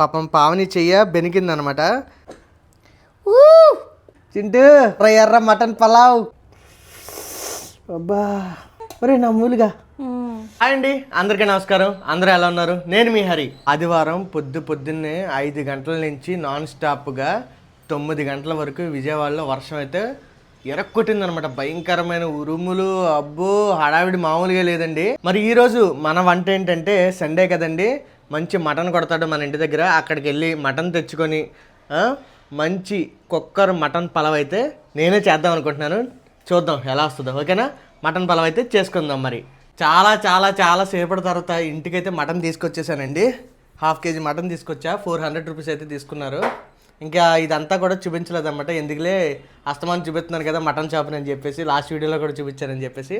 పాపం పావని చెయ్య బెనికిందనమాట చింటూ రా ఎర్ర మటన్ పలావ్. అబ్బా ఒరే నా మూలుగా. హాయ్ అండి అందరికీ నమస్కారం. అందరూ ఎలా ఉన్నారు? నేను మీ హరి. ఆదివారం పొద్దు పొద్దున్నే ఐదు గంటల నుంచి నాన్ స్టాప్గా తొమ్మిది గంటల వరకు విజయవాడలో వర్షం అయితే ఎరక్కొట్టిందనమాట. భయంకరమైన ఉరుములు అబ్బో హడావిడి మామూలుగా లేదండి. మరి ఈరోజు మన వంట ఏంటంటే సండే కదండి. మంచి మటన్ కొడతాడు మన ఇంటి దగ్గర అక్కడికి వెళ్ళి మటన్ తెచ్చుకొని మంచి కుక్కర్ మటన్ పలవ్ అయితే నేనే చేద్దాం అనుకుంటున్నాను. చూద్దాం ఎలా వస్తుందో ఓకేనా? మటన్ పలవ్ అయితే చేసుకుందాం మరి. చాలా చాలా చాలా సేపటి తర్వాత ఇంటికైతే మటన్ తీసుకొచ్చేసానండి. హాఫ్ కేజీ మటన్ తీసుకొచ్చా ఫోర్ హండ్రెడ్ రూపీస్ అయితే తీసుకున్నారు. ఇంకా ఇదంతా కూడా చూపించలేదన్నమాట ఎందుకులే అస్తమానం చూపిస్తున్నాను కదా మటన్ షాప్ అని చెప్పేసి లాస్ట్ వీడియోలో కూడా చూపించానని చెప్పేసి.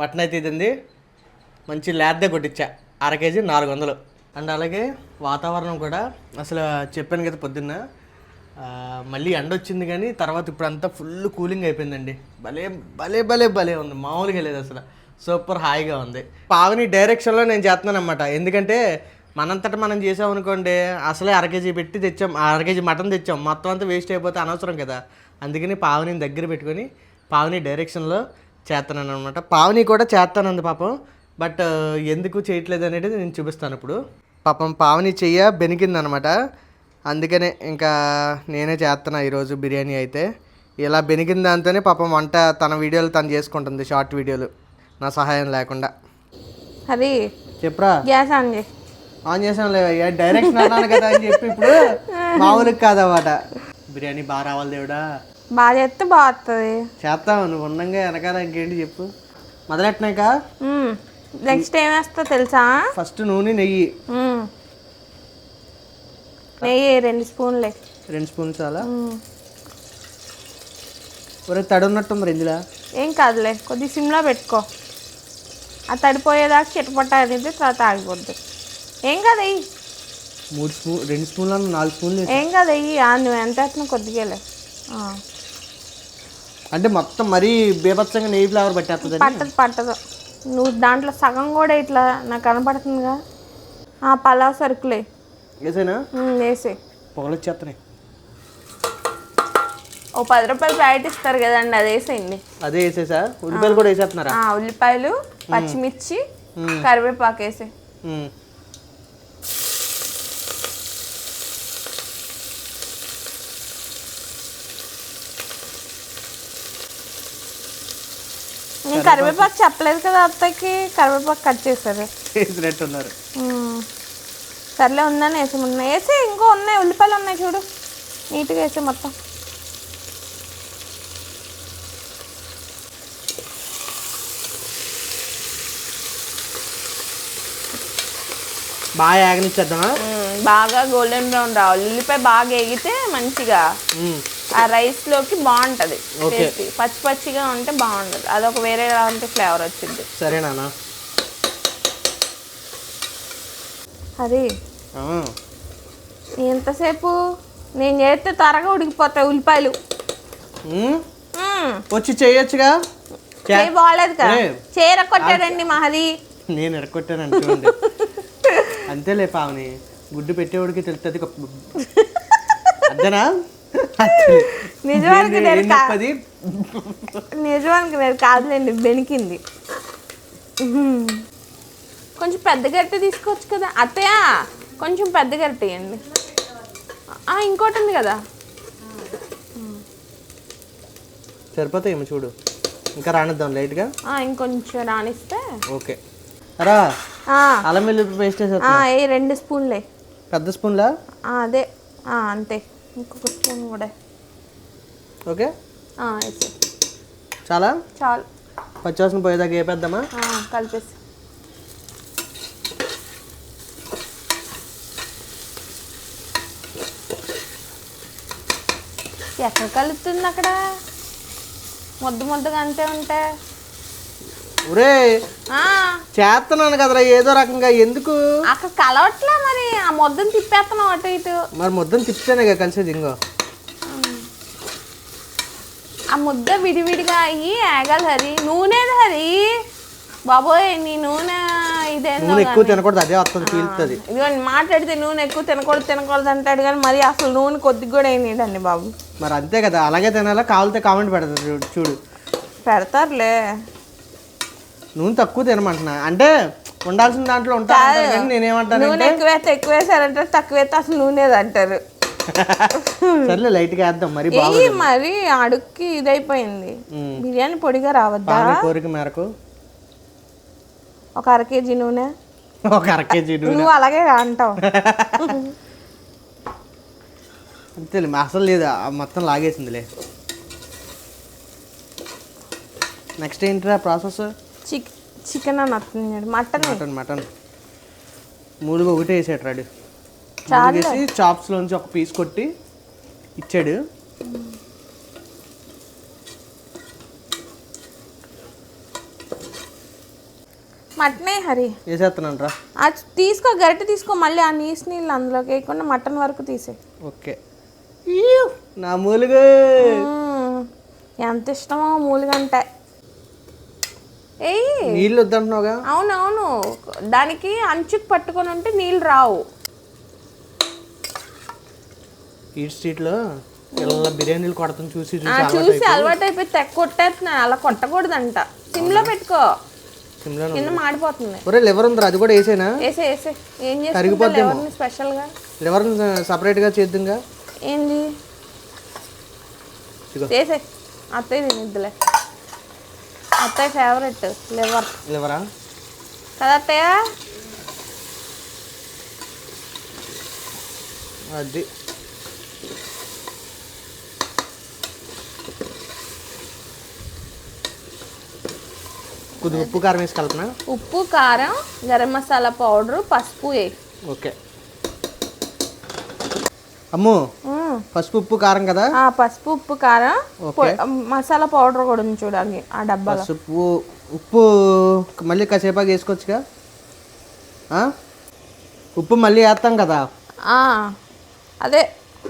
మటన్ అయితే ఇదండి మంచి లేద్దే కొట్టించా అర కేజీ నాలుగు వందలు. అండ్ అలాగే వాతావరణం కూడా అసలు చెప్పాను కదా పొద్దున్న మళ్ళీ ఎండ వచ్చింది కానీ తర్వాత ఇప్పుడు అంతా ఫుల్ కూలింగ్ అయిపోయిందండి. భలే భలే భలే భలే ఉంది. మామూలుగా లేదు అసలు. సూపర్ హాయిగా ఉంది. పావని డైరెక్షన్లో నేను చేస్తున్నాను అనమాట ఎందుకంటే మనంతట మనం చేసామనుకోండి అసలే అర కేజీ పెట్టి తెచ్చాం అర కేజీ మటన్ తెచ్చాం మొత్తం అంతా వేస్ట్ అయిపోతే అనవసరం కదా. అందుకని పావని దగ్గర పెట్టుకొని పావని డైరెక్షన్లో చేస్తున్నాను అనమాట పావని కూడా చేస్తానంది పాపం బట్ ఎందుకు చేయట్లేదు అనేది నేను చూపిస్తాను ఇప్పుడు. పాపం పావని చెయ్య బెనికిందనమాట అందుకనే ఇంకా నేనే చేస్తున్నా ఈరోజు బిర్యానీ అయితే. ఇలా బెనికిన దాంతోనే పాపం వంట తన వీడియోలు తను చేసుకుంటుంది షార్ట్ వీడియోలు. నా సహాయం లేకుండా. అది చెప్పరా? గ్యాస్ ఆన్ చేయి. ఆన్ చేసాం లేవయ్యా డైరెక్షన్ అన్నాను కదా అని చెప్పి ఇప్పుడు మామూలుగా కాదన్నమాట. బిర్యానీ బాగా రావాలి దేవుడా? బాగా చేస్తే బాగుతుంది చేస్తావు నువ్వు ఉండంగా వెనకాల ఇంకేంటి చెప్పు. మొదలెట్టినాక నెక్స్ట్ ఏం వేస్తా తెలుసా? ఫస్ట్ నూనె నెయ్యి. నెయ్యి రెండు స్పూన్లే. రెండు స్పూన్స్ చాలా? ఒరే తడి ఉన్నట్టుంది ఇందులో. ఏం కాదులే కొద్ది సిమ్లో పెట్టుకో. ఆ తడిపోయేదాకా చిటపట్ట అనేది తర్వాత ఆగిపోద్ది. ఏం కాదు వెయ్యి మూడు స్పూన్ రెండు స్పూన్లు నాలుగు స్పూన్లు ఏం కాదు వెయ్యి ఆ, నువ్వు ఎంత వేస్తున్నావు కొద్దిగాలే ఆ. అంటే మొత్తం మరీ బీభత్సంగా నెయ్యి ఫ్లేవర్ పట్టేస్తుంది పట్టదు పట్టదు. నువ్వు దాంట్లో సగం కూడా ఇట్లా నాకు కనపడుతుందిగా. ఆ పలావ్ సరుకులే. వేసేనా? వేసే. ఓ పది రూపాయలు ప్యాకెట్ ఇస్తారు కదండి అది వేసేయండి. అదే వేసేసా? ఉల్లిపాయలు కూడా వేసేస్తున్నారా ఉల్లిపాయలు పచ్చిమిర్చి కరివేపాకు వేసే. నేను కరివేపాకు చెప్పలేదు కదా అత్తకి కరివేపాకు కట్ చేశారు వేసినట్టున్నారు. సర్లే ఉందని వేసి ఉన్నాయి వేసి ఇంకో ఉన్నాయి ఉల్లిపాయలు ఉన్నాయి చూడు నీట్గా వేసి మొత్తం బాగా యాగనిచ్చేద్దామా మ్మ్. బాగా గోల్డెన్ బ్రౌన్ రావాలి ఉల్లిపాయ బాగా ఎగితే మంచిగా. ఆ రైస్లోకి బాగుంటది. పచ్చి పచ్చిగా ఉంటే బాగుంటది. అదొక వేరే లాంటి ఫ్లేవర్ వచ్చింది. సరే నాన్న. అది. ఎంతసేపు? నేను చేస్తే త్వరగా ఉడికిపోతాయి ఉల్లిపాయలు. వచ్చి చేయొచ్చుగా? చేయి బాగాలేదు కదా. చీర కొట్టాడండి మహది? నేను ఎరగొట్టాను చూడండి అంతేలే పావని. గుడ్డు పెట్టేవాడికి తెలుస్తుంది అద్దనా నిజానికి నేను నిజానికి నేను కాదులేండి బెనికింది. కొంచెం పెద్ద గరిటె తీసుకోవచ్చు కదా. అత్తయ్య కొంచెం పెద్ద గరిటె ఇవ్వండి ఇంకోటి ఉంది కదా. సరిపోతాయేమో చూడు. ఇంకా రానిద్దాం లైట్గా? ఇంకొంచెం రాణిస్తే ఓకే. రా. అల్లం వెల్లుల్లి పేస్ట్ రెండు స్పూన్లే. పెద్ద స్పూన్లా? అదే. అంతే. ఇంకొక స్పూన్ కూడా. ఓకే? చాలా? చాలు. పచ్చివాసన పోయేదాకా వేపేద్దామా? కలిపేసి. ఎక్కడ కలుపుతుంది అక్కడ? ముద్ద ముద్దగా అంతే ఉంటే. ఒరే ఆ, చేస్తున్నాను కదరా ఏదో రకంగా. ఎందుకు? అక్కడ కలవట్లే మరి? ఆ ముద్దను తిప్పేస్తున్నావు అటు ఇటు. మరి ముద్దను తిప్పితేనే కదా కలిసేది ఇంకో. ఆ ముద్ద విడివిడిగా అయ్యి ఆగాలి హరి. నూనెది హరి. బాబోయ్ నీ నూనె ఇది నూనె ఎక్కువ తినకూడదు అదే వస్తుంది పీలుతుంది. ఇదిగోండి మాట్లాడితే నూనె ఎక్కువ తినకూడదు తినకూడదు అంటాడు కానీ మరి అసలు నూనె కొద్దిగా కూడా వేయనీయండి బాబు. మరి అంతే కదా అలాగే తినాలా కావాలితే కామెంట్ పెడతారు చూడు. పెడతారులే. నూనె తక్కువ తినమంటున్నా. అంటే ఉండాల్సిన దాంట్లో ఉంటా అంటారు కానీ నేనేమంటానంటే నూనె ఎక్కువ ఎక్కువ తక్కువ వేస్తే అసలు నూనె అంటారు. సర్లే లైట్గా వేద్దాం మరి ఏయ్ మరి అడుక్కి ఇదైపోయింది. బిర్యానీ పొడిగా రావద్దా? కోరిక మేరకు. ఒక అర కేజీ నూనె. ఒక అర కేజీ నూనె. నువ్వు అలాగే అంటావు. అంతేలే అసలు లేదు ఆ మొత్తం లాగేసిందిలే. నెక్స్ట్ ఏంటిరా ప్రాసెస్ చిక్ చికెన్ అని వస్తున్నాడు మటన్ మటన్ మటన్. మూడుగా ఒకటే వేసాడు రాడు. వేసి చాప్స్లోంచి ఒక పీస్ కొట్టి ఇచ్చాడు. మటనే హరి. వేసేస్తున్నాను రా. అది తీసుకో గరిటె తీసుకో మళ్ళీ ఆ నీసు నీళ్ళు అందులోకి వేయకుండా మటన్ వరకు తీసే. ఓకే. నా మూలుగా. ఎంత ఇష్టమో మూలుగంటే. ఏయ్ నీళ్ళు వద్దంటున్నావుగా అవునవును. దానికి అంచుకు పట్టుకొని ఉంటే నీళ్ళు రావు. ఈట్ స్ట్రీట్లో ఇలా బిర్యానీలు కొడతాం చూసి చూసి అలవాటు అయిపోయి. తెగ కొట్టేస్తున్నాను అలా కొట్టకూడదంట. సిమ్లో పెట్టుకో. సిమ్లో కింద మాడిపోతుంది. ఒరే లివర్ ఉందిరా అది కూడా వేసేనా? వేసే వేసే. ఏం కరిగిపోద్దేమో. ఎవరిని స్పెషల్గా? లివర్ సపరేట్గా చేద్దాంగా? ఏంది. చేసే అత్తయ్య తినిద్దులే. అత్తయ్య ఫేవరెట్ లివర్ లివరా కదా అత్తయ్య? అది. కొద్దిగా ఉప్పు కారం వేసి కలపనా? ఉప్పు కారం గరం మసాలా పౌడర్ పసుపు ఓకే. అమ్ము. మ్మ్. పసుపు ఉప్పు కారం కదా? ఆ, పసుపు ఉప్పు కారం మసాలా పౌడర్ కూడా ఉంది చూడండి ఆ డబ్బాలో. పసుపు ఉప్పు మళ్ళీ కాసేపాకి వేసుకోవచ్చుగా? ఆ? ఉప్పు మళ్ళీ వేస్తాం కదా? ఆ, అదే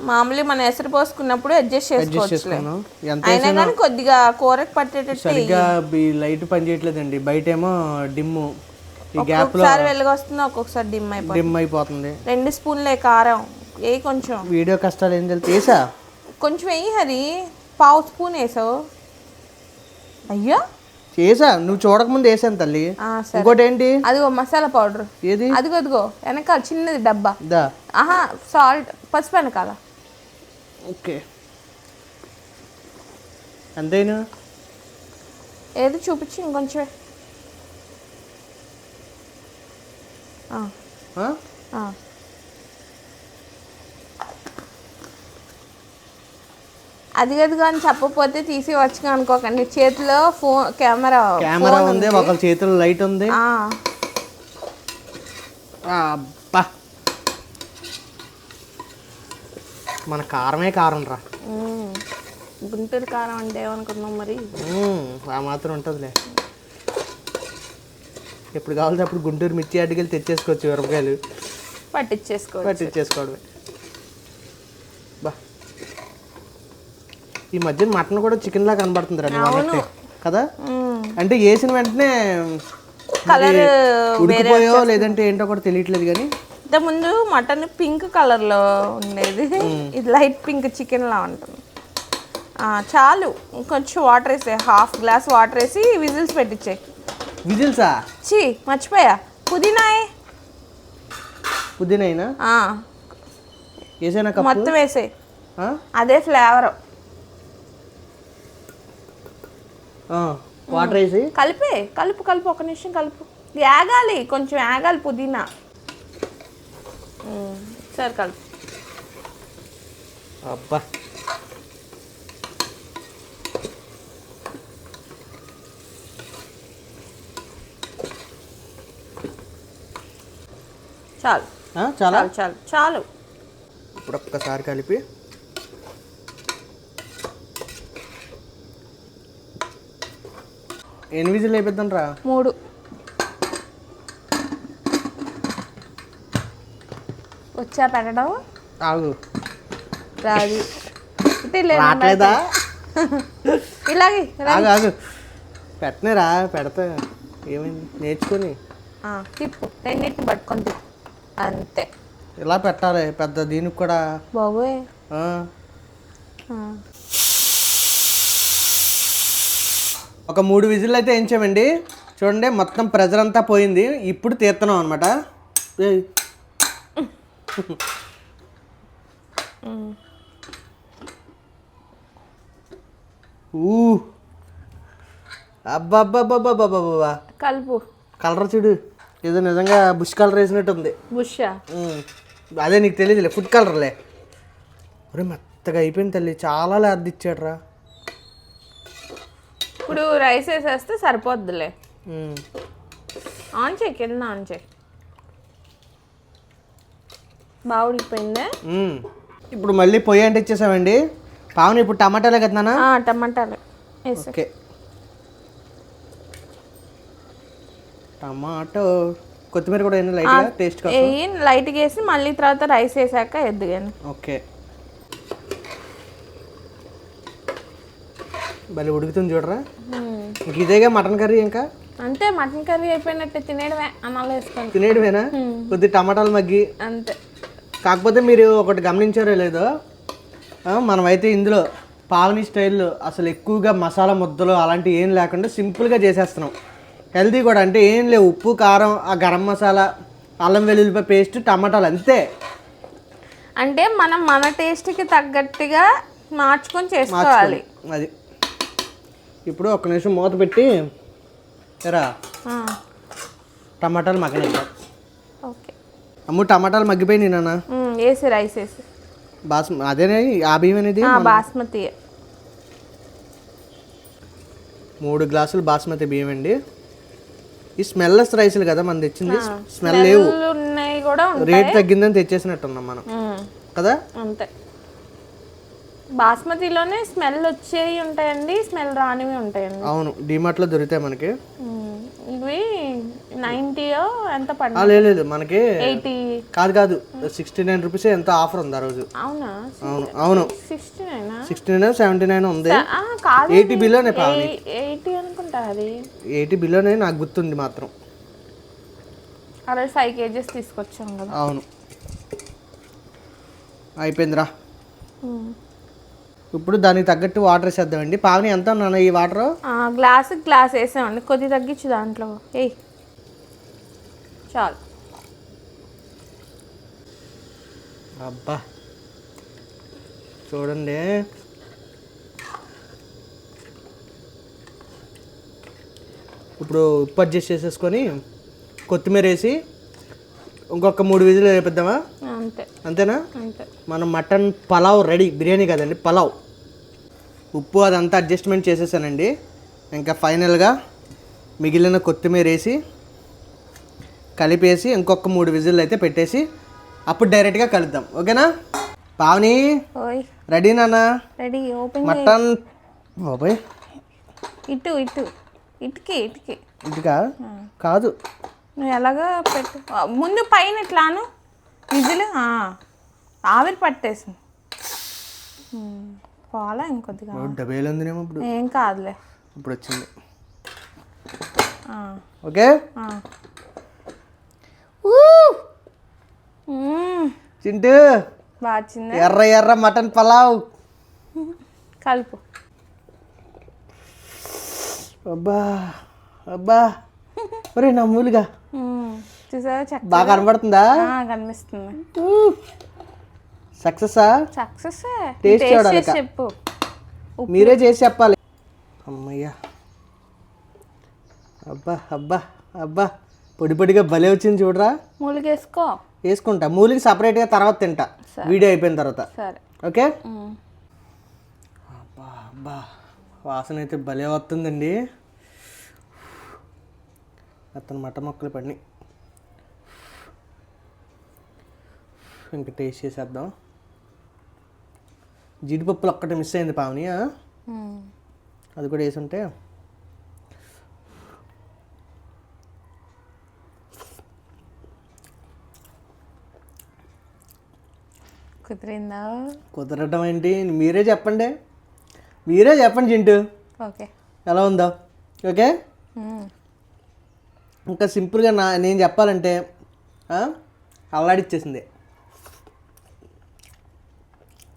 మామూలు మనం ఎసరు పోసుకున్నప్పుడు అడ్జస్ట్ చేసుకోవచ్చు అయినా కానీ కొద్దిగా కూరకు పట్టేటట్టు సరిగ్గా లైట్ పని చేయట్లేదండి బయట ఏమో డిమ్ ఈ గ్యాప్లో వెలుగు వస్తుంది ఒక్కొక్కసారి డిమ్ అయిపోతుంది. డిమ్ అయిపోతుంది. రెండు స్పూన్లే కారం. ఏ కొంచెం. వీడియో కష్టాలు ఏం తెలుసు? వేసా? కొంచెం వెయ్యి హరి. పావు స్పూన్ వేసావు. అయ్యో. చేసా? నువ్వు చూడకముందు వేసాను తల్లి. ఇంకోటి ఏంటి? అదిగో మసాలా పౌడర్. ఏది? అదిగో అదిగో. వెనకాల చిన్నది డబ్బా. దా. ఆహా సాల్ట్. పసుపు వెనకాల. ఓకే. అంతేనా ఏది చూపించి ఇంకొంచెం ఆ, అది గదిగా అని చెప్పకపోతే తీసి వచ్చి అనుకోకండి. చేతిలో ఫోన్ కెమెరా కెమెరా ఉంది ఒకళ్ళ చేతిలో లైట్ ఉంది. ఆ, అబ్బా. మన కారమే కారం రా. ఉమ్. గుంటూరు కారం అంటే ఏమనుకున్నాం మరి? మ్మ్, ఆ మాత్రం ఉంటుందిలే. ఎప్పుడు కావాలంటే అప్పుడు గుంటూరు మిర్చి అడ్డుకెళ్ళి తెచ్చేసుకోవచ్చు మిరపకాయలు. పట్టించేసుకో పట్టించేసుకోవడమే. ఈ మధ్యన మటన్ కూడా చికెన్ లా కనబడుతుంది రండి కదా. అంటే వేసిన వెంటనే కలర్ ఉడికిపోయో లేదంటే ఏంటో కూడా తెలియట్లేదు కానీ. ఇంతకుముందు మటన్ పింక్ కలర్లో ఉండేది. ఇది లైట్ పింక్ చికెన్ లా ఉంటుంది. చాలు. ఇంకొంచెం వాటర్ వేసే హాఫ్ గ్లాస్ వాటర్ వేసి విజిల్స్ పెట్టించే. విజిల్సా? చీ మర్చిపోయా. పుదీనాయే పుదీనా వేసేనా మొత్తం వేసే? అదే ఫ్లేవర్ ఆ, వాటర్ వేసి కలిపే కలుపు కలుపు ఒక నిమిషం కలుపు. యాగాలి కొంచెం యాగాలి పుదీనా. సరే కలుపు. అబ్బా. చాలా? చాలు చాలు చాలు. ఇప్పుడు ఒక్కసారి కలిపి ఎన్ని విజిల్ అయిపోద్దాం రా మూడు. వచ్చా పెట్టడం? ఆగు. రాదు. రావట్లేదా? ఇలాగే రా. ఆగు ఆగు. పెట్టనేరా పెడతా. ఏమైంది? నేర్చుకొని. తిప్పు. రెండింటిని పట్టుకొని తిప్పు. అంతే. ఇలా పెట్టాలి పెద్ద దీనికి కూడా. బాబోయ్ ఆ, ఆ. ఒక మూడు విజిల్ అయితే వేయించామండి చూడండి మొత్తం ప్రెజర్ అంతా పోయింది. ఇప్పుడు తీస్తున్నాం అనమాట అబ్బాబ్బాబ్బాబ్బాబ్బా కలుపు. కలర్ చూడు. ఏదో నిజంగా బుష్ కలర్ వేసినట్టు ఉంది. బుషా. అదే నీకు తెలియదులే ఫుడ్ కలర్లే. ఒరే మెత్తగా అయిపోయింది తల్లి. చాలా లేద్ది ఇచ్చాడు రా ఇప్పుడు రైస్ వేసేస్తే సరిపోద్దిలే. ఆన్ చేయి కింద ఆన్ చేయి. బాగా ఉడికిపోయిందే ఇప్పుడు మళ్ళీ పొయ్యి అంటే ఇచ్చేసామండి. పావుని ఇప్పుడు టమాటాలే కదా టమాటాలు. ఓకే. టమాటో. కొత్తిమీర కూడా లైట్గా టేస్ట్ లైట్గా వేసి మళ్ళీ తర్వాత రైస్ వేసాక ఎద్దుగాను. ఓకే. భలే ఉడుకుతుంది చూడరా. ఇంక ఇదేగా మటన్ కర్రీ ఇంకా? అంతే మటన్ కర్రీ అయిపోయినట్టే తినేయడమే అన్నాలు వేసుకొని. తినేయడమేనా? కొద్ది టమాటాలు మగ్గి. అంతే. కాకపోతే మీరు ఒకటి గమనించారో లేదో మనమైతే ఇందులో పావని స్టైల్లో అసలు ఎక్కువగా మసాలా ముద్దలు అలాంటివి ఏం లేకుండా సింపుల్గా చేసేస్తున్నాం. హెల్తీ కూడా అంటే ఏం లేవు. ఉప్పు కారం ఆ గరం మసాలా అల్లం వెల్లుల్లిపాయ పేస్ట్ టమాటాలు అంతే. అంటే మనం మన టేస్ట్కి తగ్గట్టుగా మార్చుకొని చేసుకోవాలి. అది. ఇప్పుడు ఒక్క నిమిషం మూత పెట్టి ఆ, టమాటాలు మగ్గనిద్దాం ఓకే. అమ్ము టమాటాలు మగ్గిపోయినాయి నాన్న. వేసి రైస్ వేసి. బాస్ అదేనే ఆ బియ్యం అనేది బాస్మతి. మూడు గ్లాసులు బాస్మతి బియ్యం అండి. ఈ స్మెల్లెస్ రైసులు కదా మనం తెచ్చింది. స్మెల్ లేవు. రేట్ తగ్గిందని తెచ్చేసినట్టున్నాం మనం. కదా? అంతే. బాస్మతిలోనే స్మెల్ వచ్చేవి ఉంటాయండి స్మెల్ రానివి ఉంటాయండి. అవును డిమార్ట్లో దొరుకుతాయి మనకి. ఇవి నైంటీ ఎంత ఆ, పడింది లేదు లేదు మనకి ఎయిటీ. కాదు కాదు సిక్స్టీ నైన్ రూపీస్ ఎంత ఆఫర్ ఉంది ఆ రోజు. అవునా? అవును అవును. సిక్స్టీ నైనా? సిక్స్టీ నైన్ సెవెంటీ నైన్ ఉంది. కాదు ఎయిటీ బిలోనే ఎయిటీ అనుకుంటా అది. ఎయిటీ బిలోనే నాకు గుర్తుంది మాత్రం. రోజు ఫైవ్ కేజెస్ తీసుకొచ్చాం కదా. అవును. అయిపోయిందిరా. ఇప్పుడు దానికి తగ్గట్టు వాటర్ వేసేద్దామండి. పావని ఎంత ఉన్నాను ఈ వాటర్ ఆ, గ్లాస్ గ్లాస్ వేసామండి. కొద్ది తగ్గించు దాంట్లో. ఏయ్. చాలు. అబ్బా. చూడండి. ఇప్పుడు ఉప్పు అడ్జస్ట్ చేసేసుకొని కొత్తిమీర వేసి ఇంకొక మూడు విజులు వేపిద్దామా? అంతే. అంతేనా? అంతే. మన మటన్ పలావ్ రెడీ. బిర్యానీ కదండి పలావ్. ఉప్పు అదంతా అడ్జస్ట్మెంట్ చేసేసానండి. ఇంకా ఫైనల్గా మిగిలిన కొత్తిమీర వేసి కలిపేసి ఇంకొక మూడు విజిల్ అయితే పెట్టేసి అప్పుడు డైరెక్ట్గా కలుద్దాం. ఓకేనా? పావని? రెడీ నాన్న? రెడీ. Open mutton? బాబాయ్. ఇటు ఇటు. ఇటుకి ఇటుకి. ఇదిగా కాదు. నువ్వు ఎలాగా పెట్టు. ముందు పైన ఇట్లాను విజిల్? ఆవిరి పట్టేసింది. పోలా ఇంకొద్దిగా? డబేలు ఉందినేమో ఇప్పుడు. ఏం కాదులే. ఇప్పుడు వచ్చింది ఓకే? చింటూ! బాగా ఎర్ర ఎర్ర మటన్ పలావ్. కలుపు. అబ్బా అబ్బా. ఒరే నా మూలుగా మ్మ్, చూసావా? బాగా కనబడుతుందా? కనిపిస్తుంది. సక్సెసా? సక్సెస్. Taste చూడాలి. చెప్పు. మీరే చేసి చెప్పాలి. అమ్మయ్యా. అబ్బా అబ్బా అబ్బా. పొడి పొడిగా భలే వచ్చింది చూడరా. మూలిగేసుకో. వేసుకుంటా. మూలికి సపరేట్గా తర్వాత తింటా. వీడియో అయిపోయిన తర్వాత. సరే. ఓకే. అబ్బా అబ్బా. వాసన అయితే భలే వస్తుందండి. అతను మట మొక్కలు పడినాయి. ఇంకా టేస్ట్ చేసేద్దాం. జీడిపప్పులు ఒక్కటి మిస్ అయింది పావని? మ్మ్. అది కూడా వేసి ఉంటే కుదిరిందా? కుదరటం ఏంటి? మీరే చెప్పండి. మీరే చెప్పండి చింటూ ఓకే. ఎలా ఉందో. ఓకే? మ్మ్. ఇంకా సింపుల్గా నా నేను చెప్పాలంటే అల్లాడిచ్చేసింది.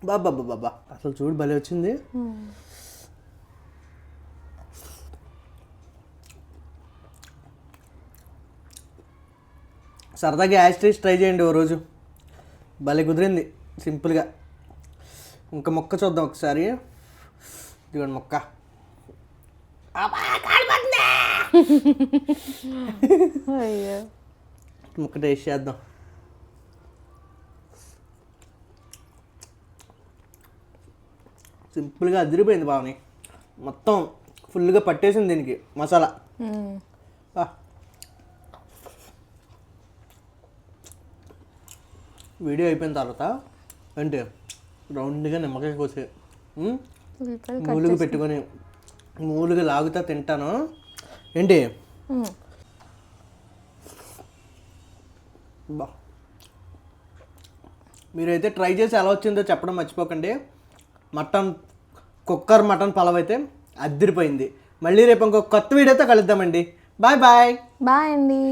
బాబా బాబా అసలు చూడు భలే వచ్చింది. సరదాగా యాస్ట్రీస్ ట్రై చేయండి ఓ రోజు. భలే కుదిరింది సింపుల్గా. ఇంకా మొక్క చూద్దాం ఒకసారి. ఇదిగోండి మొక్క. ముక్క టేస్ట్ చేద్దాం. సింపుల్గా అదిరిపోయింది బావని. మొత్తం ఫుల్గా పట్టేసింది దీనికి మసాలా. వీడియో అయిపోయిన తర్వాత అంటే రౌండ్గా నిమ్మకాయ కోసే మూలుగు పెట్టుకొని మూలుగు లాగుతా తింటాను. ఏంటి? బా. మీరైతే ట్రై చేసి ఎలా వచ్చిందో చెప్పడం మర్చిపోకండి. మటన్ కుక్కర్ మటన్ పలావ్ అయితే అద్దరిపోయింది. మళ్ళీ రేపు ఇంకొక కొత్త వీడియోతో కలుద్దామండి. Bye bye. బాయ్ అండి.